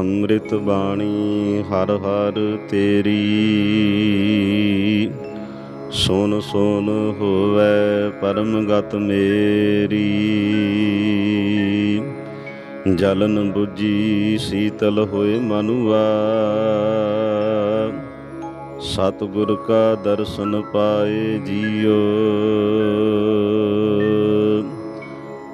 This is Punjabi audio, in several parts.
ਅੰਮ੍ਰਿਤ ਬਾਣੀ ਹਰ ਹਰ ਤੇਰੀ। ਸੁਨ ਸੁਨ ਹੋਵੇ ਪਰਮ ਗਤ ਮੇਰੀ। ਜਲਨ 부ਜੀ ਸੀਤਲ ਹੋਏ ਮਨੁਆ। ਸਤਿਗੁਰ ਕਾ ਦਰਸ਼ਨ ਪਾਏ ਜੀਓ।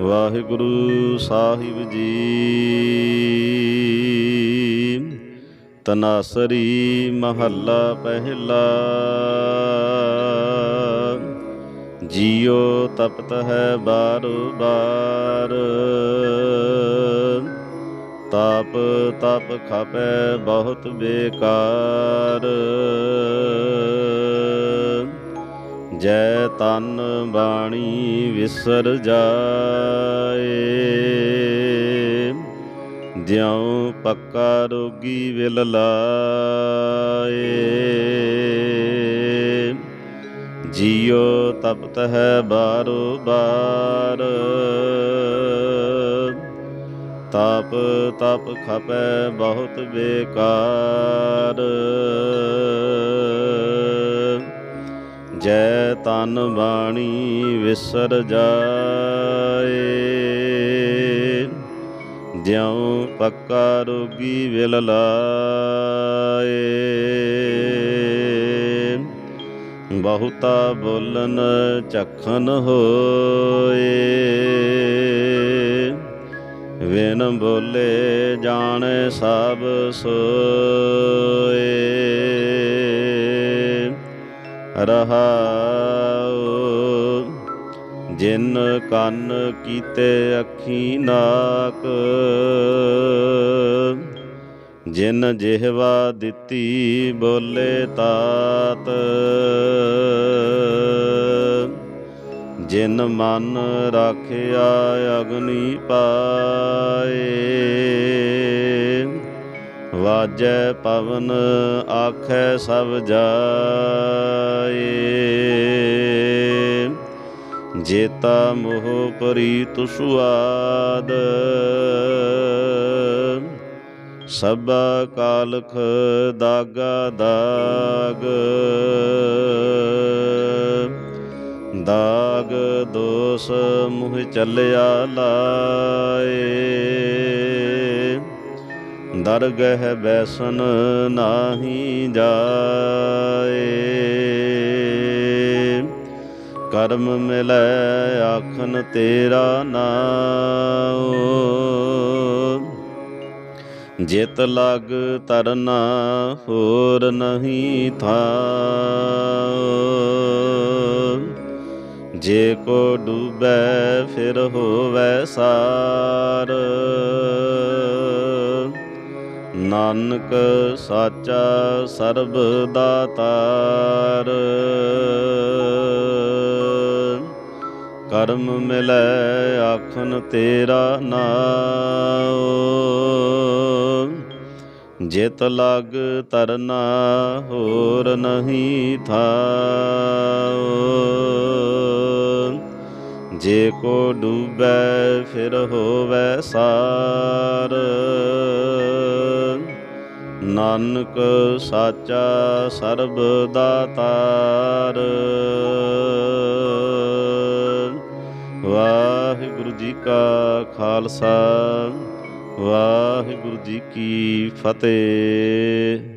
ਵਾਹਿਗੁਰੂ ਸਾਹਿਬ ਜੀ। ਤਨਾਸਰੀ ਮਹੱਲਾ ਪਹਿਲਾ। ਜੀਉ ਤਪਤ ਹੈ ਬਾਰੋ ਬਾਰ। ਤਾਪ ਤਪ ਖਾਪੈ ਬਹੁਤ ਬੇਕਾਰ। ਤਨ ਬਾਣੀ ਵਿਸਰ ਜਾਏ। ਜਿਉ ਪੱਕਾ ਰੋਗੀ ਵਿਲ ਲਾਏ। ਜੀਉ ਤਪਤ ਹੈ ਬਾਰੋ ਬਾਰ। ਤਾਪ ਤਪ ਖਪੈ ਬਹੁਤ ਬੇਕਾਰ। ਜੈ ਤਨ ਬਾਣੀ ਵਿਸਰ ਜਾਏ। ਜਿਉ ਪੱਕਾ ਰੋਗੀ ਵਿਲ ਲਾਏ। ਬਹੁਤਾ ਬੋਲਨ ਚਖਨ ਹੋਏ। ਵਿਨ ਬੋਲੇ ਜਾਣੇ ਸਭ ਸੋ ਰਹਾਉ। ਜਿਨ ਕੰਨ ਕੀਤੇ ਅੱਖੀ ਨਾਕ, ਜਿਨ ਜਿਹਵਾ ਦਿੱਤੀ ਬੋਲੇ ਤਾਤ, ਜਿਨ ਮਨ ਰਾਖਿਆ ਅਗਨੀ ਪਾਏ ਵਾਜੈ ਪਵਨ ਆਖੈ ਸਭ ਜਾਏ। ਜੇਤਾ ਮੋਹ ਪ੍ਰੀਤ ਸੁਆਦ। ਸਭਾ ਕਾਲਖ ਦਾਗਾ ਦਾਗ। ਦਾਗ ਦੋਸ ਮੁਹ ਚੱਲਿਆ ਲਾਏ। ਦਰਗਹਿ ਬੈਸਨ ਨਾਹੀ ਜਾਏ। ਕਰਮ ਮਿਲੈ ਆਖਨ ਤੇਰਾ ਨਾਮ ਜਿਤ ਲਗ ਤਰਨਾ ਹੋਰ ਨਹੀਂ ਥਾ ਜੇ ਕੋ ਡੂਬੈ ਫਿਰ ਹੋਵੇ ਸਾਰ। ਨਾਨਕ ਸਾਚਾ ਸਰਬ ਦਾਤਾਰ। ਕਰਮ ਮਿਲੈ ਆਖਨ ਤੇਰਾ ਨਾਮ ਜਿਤ ਲਗ ਤਰਨਾ ਹੋਰ ਨਹੀਂ ਥਾਉ। ਜੇ ਕੋ ਡੂਬੈ ਫਿਰ ਹੋਵੈ ਸਾਰ। ਨਾਨਕ ਸਾਚਾ ਸਰਬ ਦਾਤਾਰ। ਵਾਹਿਗੁਰੂ ਜੀ ਕਾ ਖਾਲਸਾ, ਵਾਹਿਗੁਰੂ ਜੀ ਕੀ ਫਤਿਹ।